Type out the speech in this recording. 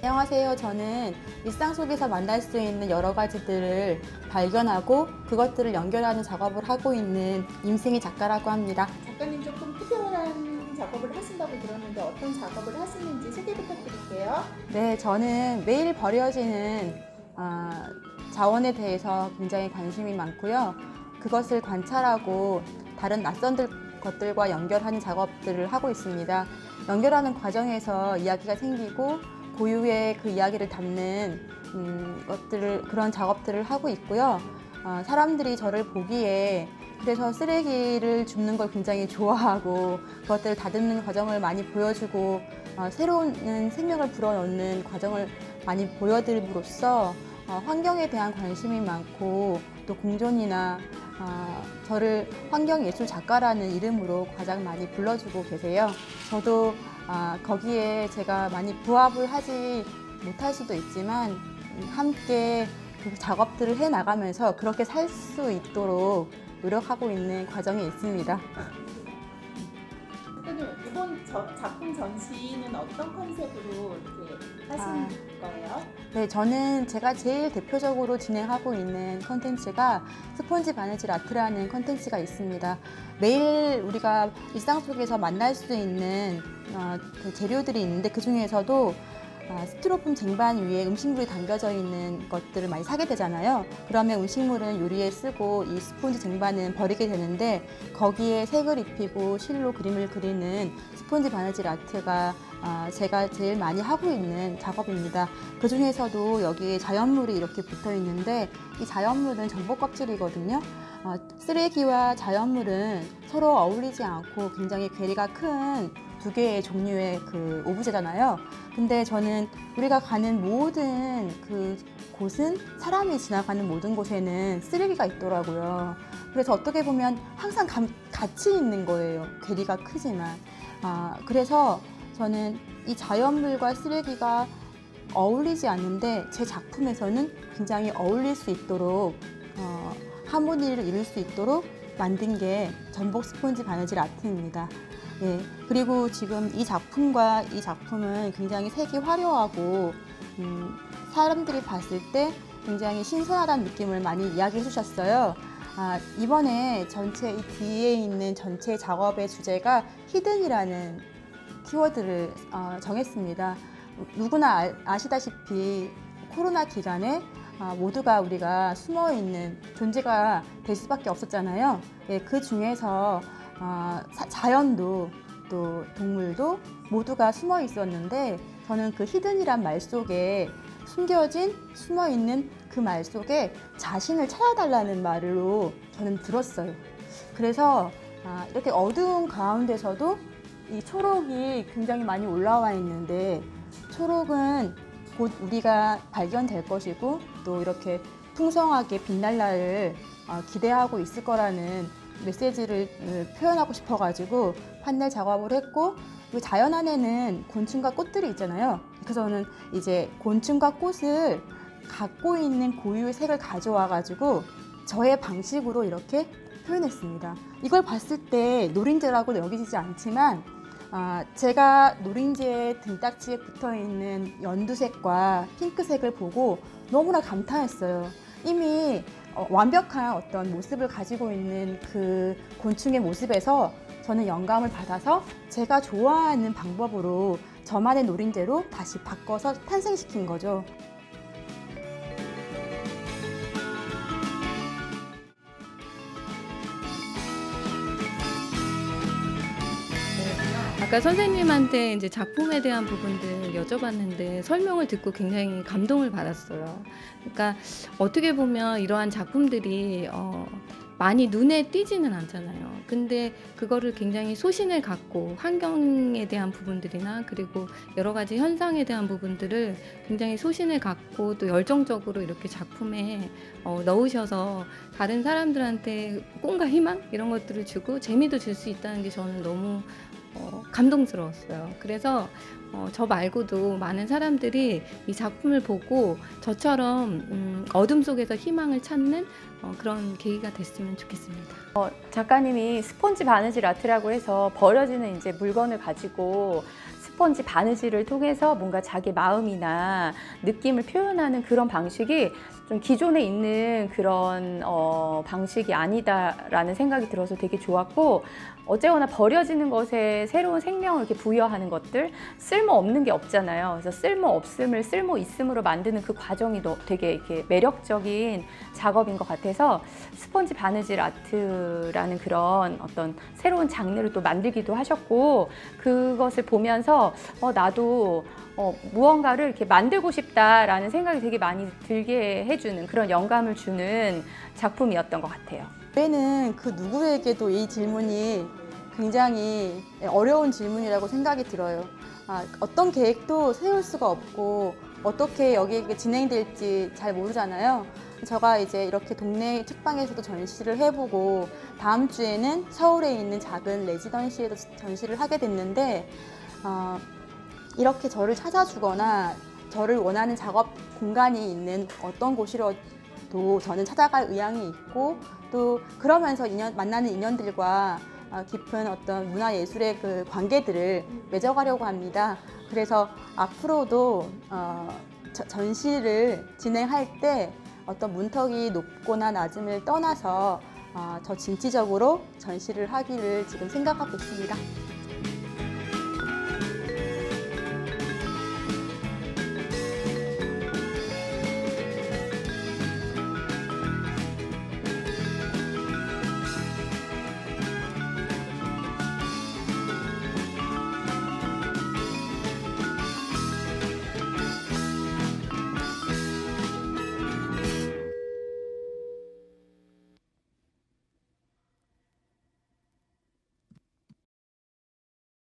안녕하세요. 저는 일상 속에서 만날 수 있는 여러 가지들을 발견하고 그것들을 연결하는 작업을 하고 있는 임승희 작가라고 합니다. 작가님 조금 특별한 작업을 하신다고 들었는데 어떤 작업을 하시는지 소개 부탁드릴게요. 네, 저는 매일 버려지는 아, 자원에 대해서 굉장히 관심이 많고요. 그것을 관찰하고 다른 낯선 들- 것들과 연결하는 작업들을 하고 있습니다. 연결하는 과정에서 이야기가 생기고 고유의 그 이야기를 담는 음, 것들을 그런 작업들을 하고 있고요. 어, 사람들이 저를 보기에 그래서 쓰레기를 줍는 걸 굉장히 좋아하고 그것들을 다듬는 과정을 많이 보여주고 어, 새로운 생명을 불어넣는 과정을 많이 보여드림으로써 어, 환경에 대한 관심이 많고 또 공존이나 어, 저를 환경예술 작가라는 이름으로 가장 많이 불러주고 계세요. 저도 아, 거기에 제가 많이 부합을 하지 못할 수도 있지만 음, 함께 그 작업들을 해 나가면서 그렇게 살 수 있도록 노력하고 있는 과정에 있습니다. 작가님 이번 저- 작품 전시는 어떤 컨셉으로 이렇게 하신 아. 거예요? 네, 저는 제가 제일 대표적으로 진행하고 있는 컨텐츠가 스폰지 바느질 아트라는 컨텐츠가 있습니다. 매일 우리가 일상 속에서 만날 수 있는 어, 그 재료들이 있는데 그 중에서도 아, 스티로폼 쟁반 위에 음식물이 담겨져 있는 것들을 많이 사게 되잖아요. 그러면 음식물은 요리에 쓰고 이 스폰지 쟁반은 버리게 되는데 거기에 색을 입히고 실로 그림을 그리는 스폰지 바느질 아트가 아, 제가 제일 많이 하고 있는 작업입니다. 그 중에서도 여기 자연물이 이렇게 붙어 있는데 이 자연물은 전복 껍질이거든요. 어, 쓰레기와 자연물은 서로 어울리지 않고 굉장히 괴리가 큰 두 개의 종류의 그 오브제잖아요. 근데 저는 우리가 가는 모든 그 곳은 사람이 지나가는 모든 곳에는 쓰레기가 있더라고요. 그래서 어떻게 보면 항상 감- 같이 있는 거예요. 괴리가 크지만. 아, 그래서 저는 이 자연물과 쓰레기가 어울리지 않는데 제 작품에서는 굉장히 어울릴 수 있도록 어, 하모니를 이룰 수 있도록 만든 게 전복 스폰지 바느질 아트입니다. 예, 그리고 지금 이 작품과 이 작품은 굉장히 색이 화려하고 음, 사람들이 봤을 때 굉장히 신선하다는 느낌을 많이 이야기해 주셨어요. 아, 이번에 전체 이 뒤에 있는 전체 작업의 주제가 히든이라는 키워드를 어, 정했습니다. 누구나 아- 아시다시피 코로나 기간에 아, 모두가 우리가 숨어 있는 존재가 될 수밖에 없었잖아요. 예, 그 중에서 아, 사- 자연도 또 동물도 모두가 숨어 있었는데 저는 그 히든이란 말 속에 숨겨진 숨어 있는 그 말 속에 자신을 찾아달라는 말로 저는 들었어요. 그래서 아, 이렇게 어두운 가운데서도 이 초록이 굉장히 많이 올라와 있는데 초록은 곧 우리가 발견될 것이고 또 이렇게 풍성하게 빛날 날을 어, 기대하고 있을 거라는 메시지를 어, 표현하고 싶어가지고 판넬 작업을 했고 그 자연 안에는 곤충과 꽃들이 있잖아요. 그래서 저는 이제 곤충과 꽃을 갖고 있는 고유의 색을 가져와가지고 저의 방식으로 이렇게 표현했습니다. 이걸 봤을 때 노린재라고 여기지지 않지만 아, 제가 노린재 등딱지에 붙어 있는 연두색과 핑크색을 보고 너무나 감탄했어요. 이미 어, 완벽한 어떤 모습을 가지고 있는 그 곤충의 모습에서 저는 영감을 받아서 제가 좋아하는 방법으로 저만의 노린재로 다시 바꿔서 탄생시킨 거죠. 아까 선생님한테 이제 작품에 대한 부분들 여쭤봤는데 설명을 듣고 굉장히 감동을 받았어요. 그러니까 어떻게 보면 이러한 작품들이 어, 많이 눈에 띄지는 않잖아요. 근데 그거를 굉장히 소신을 갖고 환경에 대한 부분들이나 그리고 여러 가지 현상에 대한 부분들을 굉장히 소신을 갖고 또 열정적으로 이렇게 작품에 어, 넣으셔서 다른 사람들한테 꿈과 희망 이런 것들을 주고 재미도 줄 수 있다는 게 저는 너무 어, 감동스러웠어요. 그래서 어, 저 말고도 많은 사람들이 이 작품을 보고 저처럼 음, 어둠 속에서 희망을 찾는 어, 그런 계기가 됐으면 좋겠습니다. 작가님이 스폰지 바느질 아트라고 해서 버려지는 이제 물건을 가지고 스- 스펀지 바느질을 통해서 뭔가 자기 마음이나 느낌을 표현하는 그런 방식이 좀 기존에 있는 그런 어, 방식이 아니다라는 생각이 들어서 되게 좋았고 어쨌거나 버려지는 것에 새로운 생명을 이렇게 부여하는 것들 쓸모 없는 게 없잖아요. 그래서 쓸모 없음을 쓸모 있음으로 만드는 그 과정이 너- 되게 이렇게 매력적인 작업인 것 같아서 스펀지 바느질 아트라는 그런 어떤 새로운 장르를 또 만들기도 하셨고 그것을 보면서 어, 나도 어, 무언가를 이렇게 만들고 싶다라는 생각이 되게 많이 들게 해주는 그런 영감을 주는 작품이었던 것 같아요. 저는 그 누구에게도 이 질문이 굉장히 어려운 질문이라고 생각이 들어요. 아, 어떤 계획도 세울 수가 없고 어떻게 여기 진행될지 잘 모르잖아요. 제가 이제 이렇게 동네 책방에서도 전시를 해보고 다음 주에는 서울에 있는 작은 레지던시에도 전시를 하게 됐는데 어, 이렇게 저를 찾아주거나 저를 원하는 작업 공간이 있는 어떤 곳이라도 저는 찾아갈 의향이 있고 또 그러면서 인연, 만나는 인연들과 어, 깊은 어떤 문화 예술의 그 관계들을 맺어가려고 합니다. 그래서 앞으로도 어, 저- 전시를 진행할 때 어떤 문턱이 높거나 낮음을 떠나서 어, 더 진취적으로 전시를 하기를 지금 생각하고 있습니다.